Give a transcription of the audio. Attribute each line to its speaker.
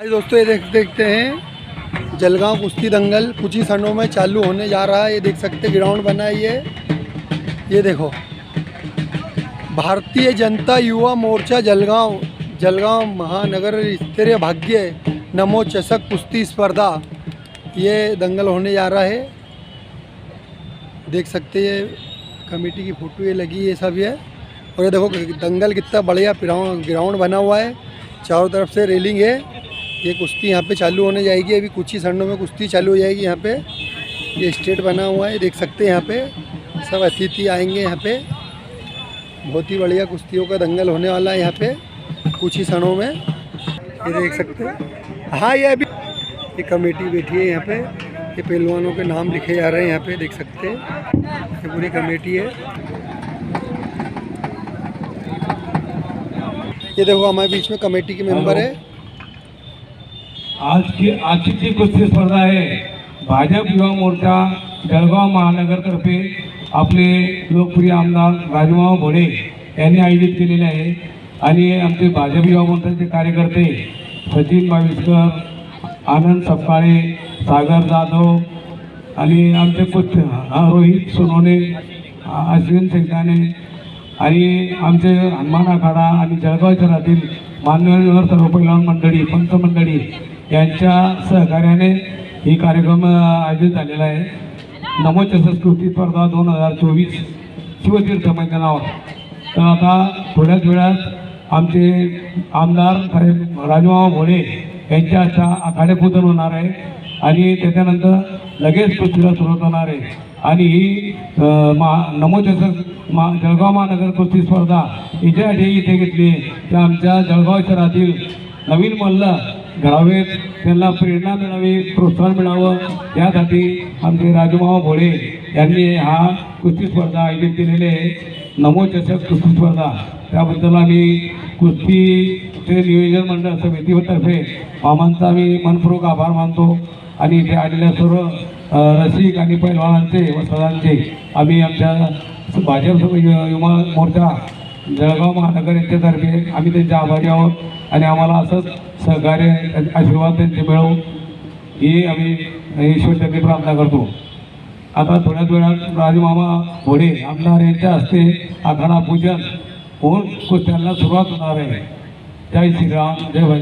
Speaker 1: आज दोस्तों, ये देख, देखते हैं। जलगांव कुश्ती दंगल, कुछ ही क्षणों में चालू होने जा रहा है। ये देख सकते ग्राउंड बना है ये। ये देखो। भारतीय जनता युवा मोर्चा जलगांव जलगांव महानगर स्तरीय भाग्य, नमो चषक कुश्ती स्पर्धा। ये दंगल होने जा रहा है। देख सकते ये कमेटी की फ़ोटो ये लगी है सब ये। और ये देखो, दंगल कितना बढ़िया ग्राउंड बना हुआ है। चारों तरफ़ से रेलिंग है। ये कुश्ती यहाँ पे चालू होने जाएगी, अभी कुछ ही क्षणों में कुश्ती चालू हो जाएगी यहाँ पे। ये स्टेट बना हुआ है, देख सकते हैं यहाँ पे। सब अतिथि आएँगे यहाँ पे। बहुत ही बढ़िया कुश्तियों का दंगल होने वाला है यहाँ पे, कुछ ही क्षणों में। ये देख सकते हैं। हाँ ये अभी ये कमेटी बैठी है यहाँ पे। ये पहलवानों के नाम लिखे जा रहे हैं यहाँ पे, देख सकते हैं। ये पूरी कमेटी है। ये देखो, हमारे बीच में कमेटी के मेंबर है।
Speaker 2: आज की आजची जी कुस्ती स्पर्धा आहे भाजप युवा मोर्चा जळगाव महानगरतर्फे आपले लोकप्रिय आमदार राजूभाऊ भोडे यांनी आयोजित केलेले आहे. आणि आमचे भाजप युवा मोर्चाचे कार्यकर्ते सचिन बाविस्कर आनंद सपकाळे सागर जाधव आणि आमचे पुत्र रोहित सोनवणे अश्विन शेंगाने आणि आमचे हनुमान आखाडा आणि जळगाव शहरातील मान्यवर सर्व पैलवान मंडळी पंच मंडळी यांच्या सहकार्याने ही कार्यक्रम आयोजित झालेला आहे. नमोचषक कृती स्पर्धा दोन हजार चोवीस शिवतीर्थ मैदानावर. तर आता थोड्याच वेळात आमचे आमदार साहेब राजूभाऊ भोळे यांच्या अशा आखाडेपूजन होणार आहे आणि त्याच्यानंतर लगेच कुस्तीला सुरुवात होणार आहे. आणि ही अ, मा मा जळगाव महानगर कुस्ती स्पर्धा हिच्यासाठी इथे घेतली आहे. त्या आमच्या जळगाव शहरातील नवीन मल्ल घडावेत त्यांना प्रेरणा मिळावी प्रोत्साहन मिळावं यासाठी आमचे राजूमामा भोळे यांनी हा कुस्ती स्पर्धा आयोजित केलेली आहे. नमो कुस्ती स्पर्धा. त्याबद्दल आम्ही कुस्तीचे नियोजन मंडळ समितीतर्फे मामांचा आम्ही मनपूर्वक आभार मानतो आणि इथे आलेल्या सर्व रसिक आणि पैलवानांचे व सदांचे आम्ही आमच्या भाजप युवा मोर्चा जळगाव महानगर यांच्यातर्फे आम्ही त्यांचे आभारी आहोत आणि आम्हाला असंच सहकार्य आशीर्वाद त्यांचे मिळवू ही आम्ही ईश्वरचरणी प्रार्थना करतो. आता थोड्याच वेळात राजमामा घोडे आमदार यांच्या हस्ते आखाडा पूजन होऊन त्यांना सुरुवात होणार आहे. जय श्रीराम जय भाई